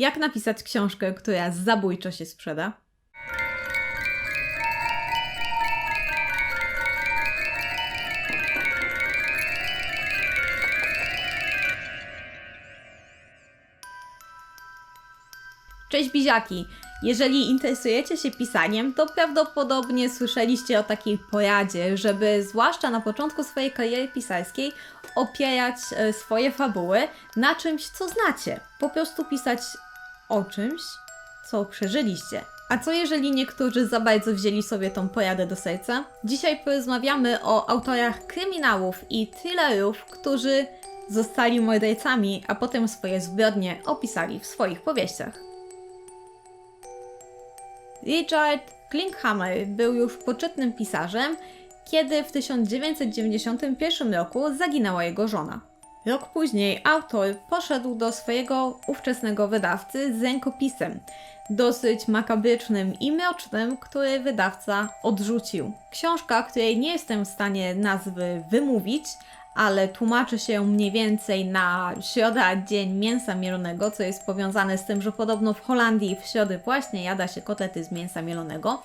Jak napisać książkę, która zabójczo się sprzeda? Cześć Biziaki! Jeżeli interesujecie się pisaniem, to prawdopodobnie słyszeliście o takiej poradzie, żeby zwłaszcza na początku swojej kariery pisarskiej opierać e, swoje fabuły na czymś, co znacie. Po prostu pisać o czymś, co przeżyliście. A co jeżeli niektórzy za bardzo wzięli sobie tą poradę do serca? Dzisiaj porozmawiamy o autorach kryminałów i thrillerów, którzy zostali mordercami, a potem swoje zbrodnie opisali w swoich powieściach. Richard Klinkhammer był już poczytnym pisarzem, kiedy w 1991 roku zaginęła jego żona. Rok później autor poszedł do swojego ówczesnego wydawcy z rękopisem, dosyć makabrycznym i mrocznym, który wydawca odrzucił. Książka, której nie jestem w stanie nazwy wymówić, ale tłumaczy się mniej więcej na środa, dzień mięsa mielonego, co jest powiązane z tym, że podobno w Holandii w środę właśnie jada się kotlety z mięsa mielonego,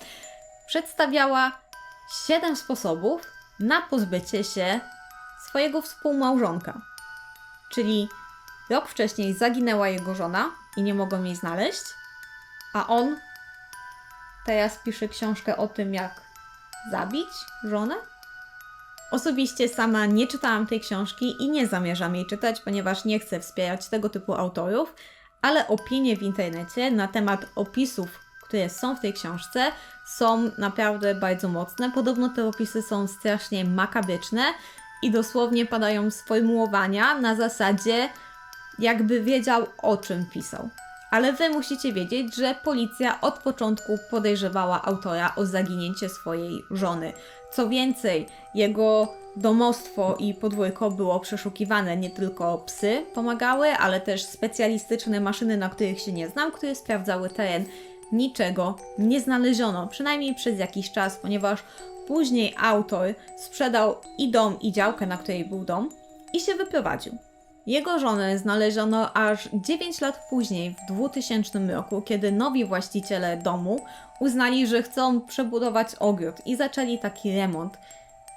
przedstawiała 7 sposobów na pozbycie się swojego współmałżonka. Czyli rok wcześniej zaginęła jego żona i nie mogą jej znaleźć, a on teraz pisze książkę o tym, jak zabić żonę? Osobiście sama nie czytałam tej książki i nie zamierzam jej czytać, ponieważ nie chcę wspierać tego typu autorów, ale opinie w internecie na temat opisów, które są w tej książce, są naprawdę bardzo mocne. Podobno te opisy są strasznie makabryczne i dosłownie padają sformułowania na zasadzie, jakby wiedział o czym pisał. Ale wy musicie wiedzieć, że policja od początku podejrzewała autora o zaginięcie swojej żony. Co więcej, jego domostwo i podwórko było przeszukiwane. Nie tylko psy pomagały, ale też specjalistyczne maszyny, na których się nie znam, które sprawdzały teren. Niczego nie znaleziono, przynajmniej przez jakiś czas, ponieważ później autor sprzedał i dom, i działkę, na której był dom, i się wyprowadził. Jego żonę znaleziono aż 9 lat później, w 2000 roku, kiedy nowi właściciele domu uznali, że chcą przebudować ogród i zaczęli taki remont.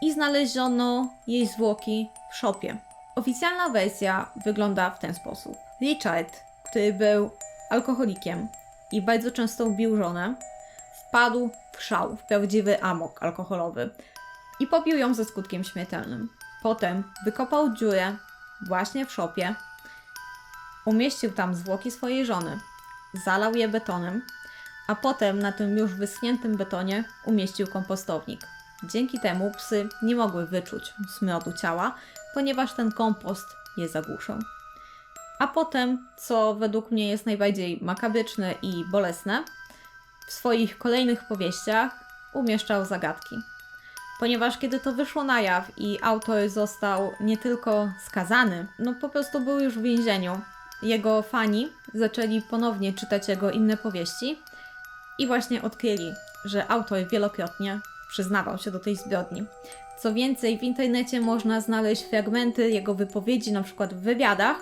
I znaleziono jej zwłoki w szopie. Oficjalna wersja wygląda w ten sposób. Richard, który był alkoholikiem i bardzo często bił żonę, wpadł w szał, w prawdziwy amok alkoholowy i pobił ją ze skutkiem śmiertelnym. Potem wykopał dziurę właśnie w szopie, umieścił tam zwłoki swojej żony, zalał je betonem, a potem na tym już wyschniętym betonie umieścił kompostownik. Dzięki temu psy nie mogły wyczuć smrodu ciała, ponieważ ten kompost je zagłuszał. A potem, co według mnie jest najbardziej makabryczne i bolesne, w swoich kolejnych powieściach umieszczał zagadki ponieważ kiedy to wyszło na jaw i autor został nie tylko skazany, no po prostu był już w więzieniu. Jego fani zaczęli ponownie czytać jego inne powieści i właśnie odkryli, że autor wielokrotnie przyznawał się do tej zbrodni. Co więcej, w internecie można znaleźć fragmenty jego wypowiedzi, na przykład w wywiadach,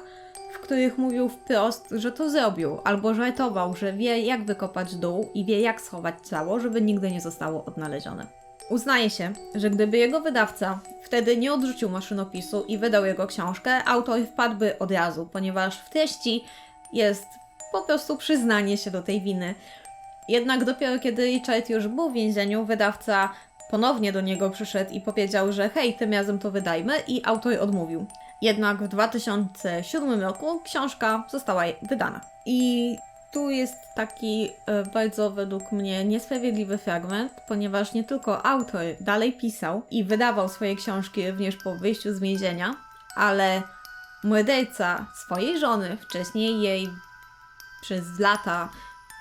których mówił wprost, że to zrobił, albo żartował, że wie jak wykopać dół i wie jak schować ciało, żeby nigdy nie zostało odnalezione. Uznaje się, że gdyby jego wydawca wtedy nie odrzucił maszynopisu i wydał jego książkę, autor wpadłby od razu, ponieważ w treści jest po prostu przyznanie się do tej winy. Jednak dopiero kiedy Richard już był w więzieniu, wydawca ponownie do niego przyszedł i powiedział, że hej, tym razem to wydajmy i autor odmówił. Jednak w 2007 roku książka została wydana. I tu jest taki e, bardzo według mnie niesprawiedliwy fragment, ponieważ nie tylko autor dalej pisał i wydawał swoje książki również po wyjściu z więzienia, ale morderca swojej żony, wcześniej jej przez lata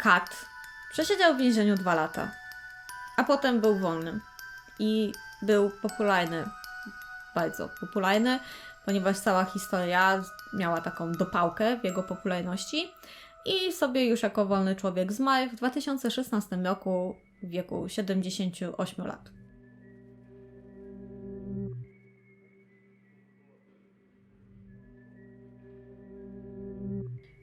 Kat, przesiedział w więzieniu dwa lata, a potem był wolny i był popularny, bardzo popularny, ponieważ cała historia miała taką dopałkę w jego popularności i sobie już jako wolny człowiek zmarł w 2016 roku w wieku 78 lat.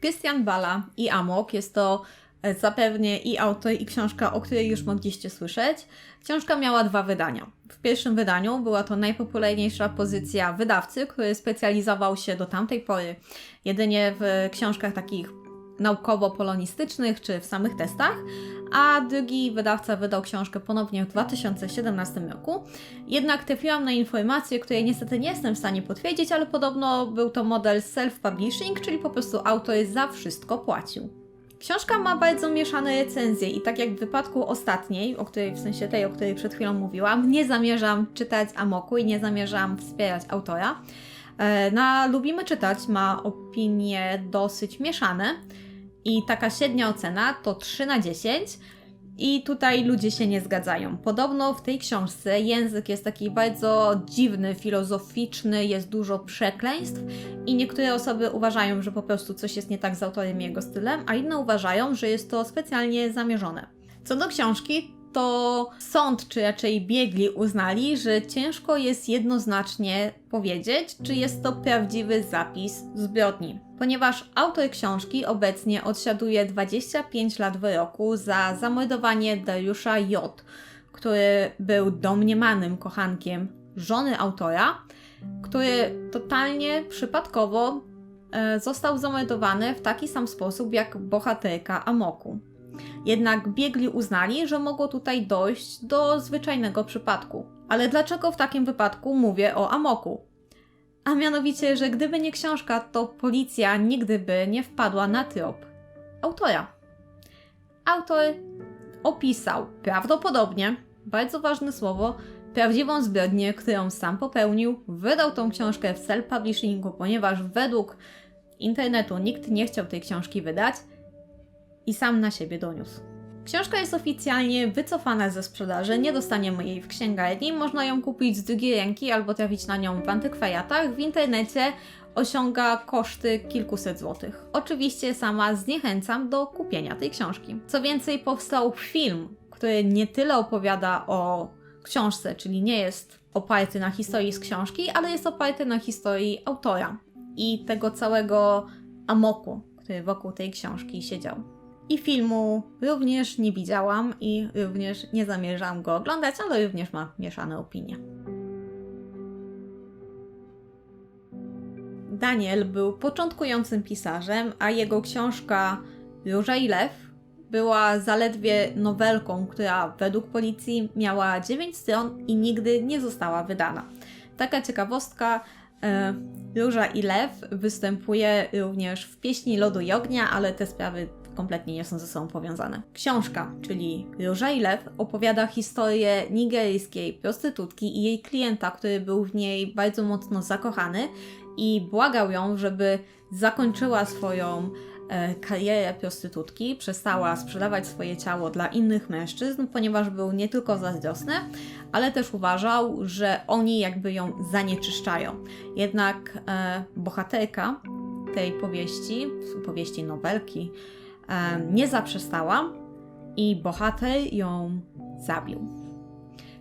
Christian Bala i Amok jest to e, zapewnie i autor, i książka, o której już mogliście słyszeć. Książka miała dwa wydania. W pierwszym wydaniu była to najpopularniejsza pozycja wydawcy, który specjalizował się do tamtej pory jedynie w książkach takich naukowo-polonistycznych czy w samych testach, a drugi wydawca wydał książkę ponownie w 2017 roku. Jednak trafiłam na informacje, której niestety nie jestem w stanie potwierdzić, ale podobno był to model self-publishing, czyli po prostu autor za wszystko płacił. Książka ma bardzo mieszane recenzje i tak jak w wypadku ostatniej, o której w sensie tej, o której przed chwilą mówiłam, nie zamierzam czytać Amoku i nie zamierzam wspierać autora. E, Na Lubimy Czytać ma opinie dosyć mieszane i taka średnia ocena to 3 na 10 i tutaj ludzie się nie zgadzają. Podobno w tej książce język jest taki bardzo dziwny, filozoficzny, jest dużo przekleństw i niektóre osoby uważają, że po prostu coś jest nie tak z autorem i jego stylem, a inne uważają, że jest to specjalnie zamierzone. Co do książki, to sąd, czy raczej biegli uznali, że ciężko jest jednoznacznie powiedzieć, czy jest to prawdziwy zapis zbrodni. Ponieważ autor książki obecnie odsiaduje 25 lat wyroku za zamordowanie Dariusza J., który był domniemanym kochankiem żony autora, który totalnie przypadkowo e, został zamordowany w taki sam sposób jak bohaterka Amoku. Jednak biegli uznali, że mogło tutaj dojść do zwyczajnego przypadku. Ale dlaczego w takim wypadku mówię o Amoku? A mianowicie, że gdyby nie książka, to policja nigdy by nie wpadła na trop autora. Autor opisał prawdopodobnie, bardzo ważne słowo, prawdziwą zbrodnię, którą sam popełnił, wydał tą książkę w self-publishingu, ponieważ według internetu nikt nie chciał tej książki wydać i sam na siebie doniósł. Książka jest oficjalnie wycofana ze sprzedaży, nie dostaniemy jej w księgarni, można ją kupić z drugiej ręki albo trafić na nią w antykwariatach. W internecie osiąga koszty kilkuset złotych. Oczywiście sama zniechęcam do kupienia tej książki. Co więcej, powstał film, który nie tyle opowiada o książce, czyli nie jest oparty na historii z książki, ale jest oparty na historii autora i tego całego amoku, który wokół tej książki siedział. I filmu również nie widziałam i również nie zamierzam go oglądać, ale również ma mieszane opinie. Daniel był początkującym pisarzem, a jego książka Róża i Lew była zaledwie nowelką, która według policji miała 9 stron i nigdy nie została wydana. Taka ciekawostka, e, Róża i Lew występuje również w pieśni Lodu i Ognia, ale te sprawy kompletnie nie są ze sobą powiązane. Książka, czyli Róża i Lew, opowiada historię nigeryjskiej prostytutki i jej klienta, który był w niej bardzo mocno zakochany i błagał ją, żeby zakończyła swoją e, karierę prostytutki, przestała sprzedawać swoje ciało dla innych mężczyzn, ponieważ był nie tylko zazdrosny, ale też uważał, że oni jakby ją zanieczyszczają. Jednak e, bohaterka tej powieści, powieści nowelki, nie zaprzestała i bohater ją zabił.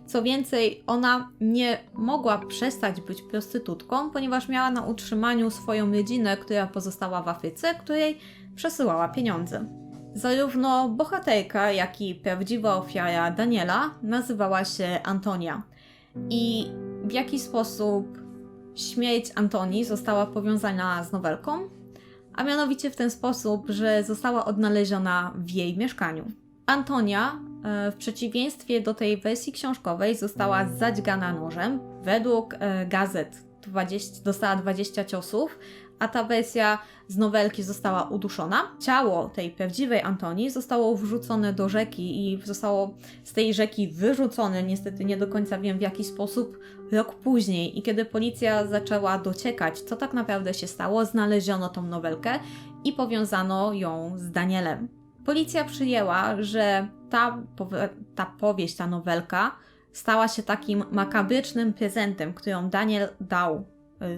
Co więcej, ona nie mogła przestać być prostytutką, ponieważ miała na utrzymaniu swoją rodzinę, która pozostała w Afryce, której przesyłała pieniądze. Zarówno bohaterka, jak i prawdziwa ofiara Daniela nazywała się Antonia. I w jaki sposób śmierć Antonii została powiązana z nowelką? A mianowicie w ten sposób, że została odnaleziona w jej mieszkaniu. Antonia, e, w przeciwieństwie do tej wersji książkowej, została zadźgana nożem. Według e, gazet 20, dostała 20 ciosów, a ta wersja z nowelki została uduszona. Ciało tej prawdziwej Antonii zostało wrzucone do rzeki i zostało z tej rzeki wyrzucone, niestety nie do końca wiem w jaki sposób, rok później. I kiedy policja zaczęła dociekać, co tak naprawdę się stało, znaleziono tą nowelkę i powiązano ją z Danielem. Policja przyjęła, że ta, ta powieść, ta nowelka stała się takim makabrycznym prezentem, którą Daniel dał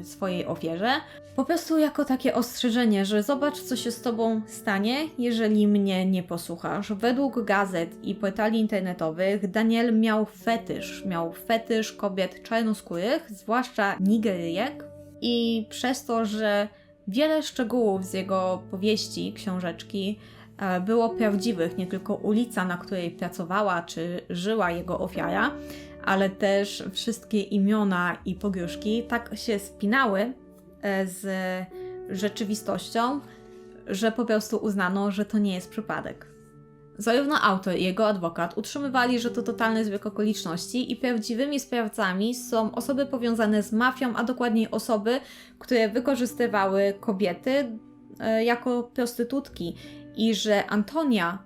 swojej ofierze. Po prostu jako takie ostrzeżenie, że zobacz, co się z tobą stanie, jeżeli mnie nie posłuchasz. Według gazet i portali internetowych Daniel miał fetysz. Miał fetysz kobiet czarnoskórych, zwłaszcza Nigeryjek. I przez to, że Wiele szczegółów z jego powieści, książeczki e, było prawdziwych, nie tylko ulica, na której pracowała czy żyła jego ofiara, ale też wszystkie imiona i pogróżki tak się spinały e, z rzeczywistością, że po prostu uznano, że to nie jest przypadek. Zarówno autor i jego adwokat utrzymywali, że to totalny zbieg okoliczności i prawdziwymi sprawcami są osoby powiązane z mafią, a dokładniej osoby, które wykorzystywały kobiety e, jako prostytutki i że Antonia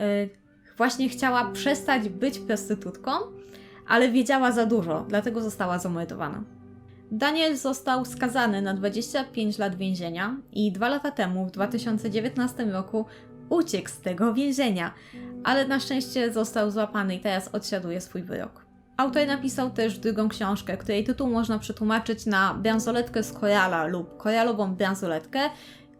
e, właśnie chciała przestać być prostytutką, ale wiedziała za dużo, dlatego została zamordowana. Daniel został skazany na 25 lat więzienia i dwa lata temu, w 2019 roku, uciekł z tego więzienia, ale na szczęście został złapany i teraz odsiaduje swój wyrok. Autor napisał też drugą książkę, której tytuł można przetłumaczyć na bransoletkę z korala lub koralową bransoletkę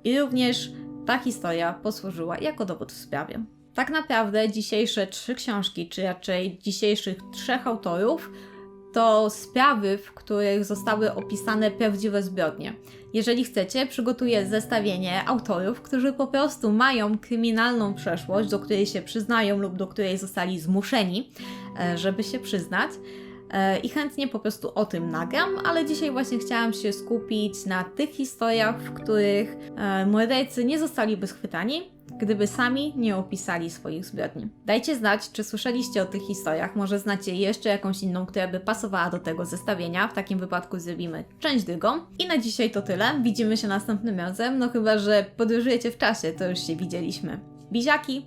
i również ta historia posłużyła jako dowód w sprawie. Tak naprawdę dzisiejsze trzy książki, czy raczej dzisiejszych trzech autorów, to sprawy, w których zostały opisane prawdziwe zbrodnie. Jeżeli chcecie, przygotuję zestawienie autorów, którzy po prostu mają kryminalną przeszłość, do której się przyznają lub do której zostali zmuszeni, e, żeby się przyznać. E, I chętnie po prostu o tym nagram, ale dzisiaj właśnie chciałam się skupić na tych historiach, w których e, mordercy nie zostaliby schwytani, gdyby sami nie opisali swoich zbrodni. Dajcie znać, czy słyszeliście o tych historiach, może znacie jeszcze jakąś inną, która by pasowała do tego zestawienia. W takim wypadku zrobimy część drugą. I na dzisiaj to tyle. Widzimy się następnym razem, no chyba, że podróżujecie w czasie, to już się widzieliśmy. Biziaki!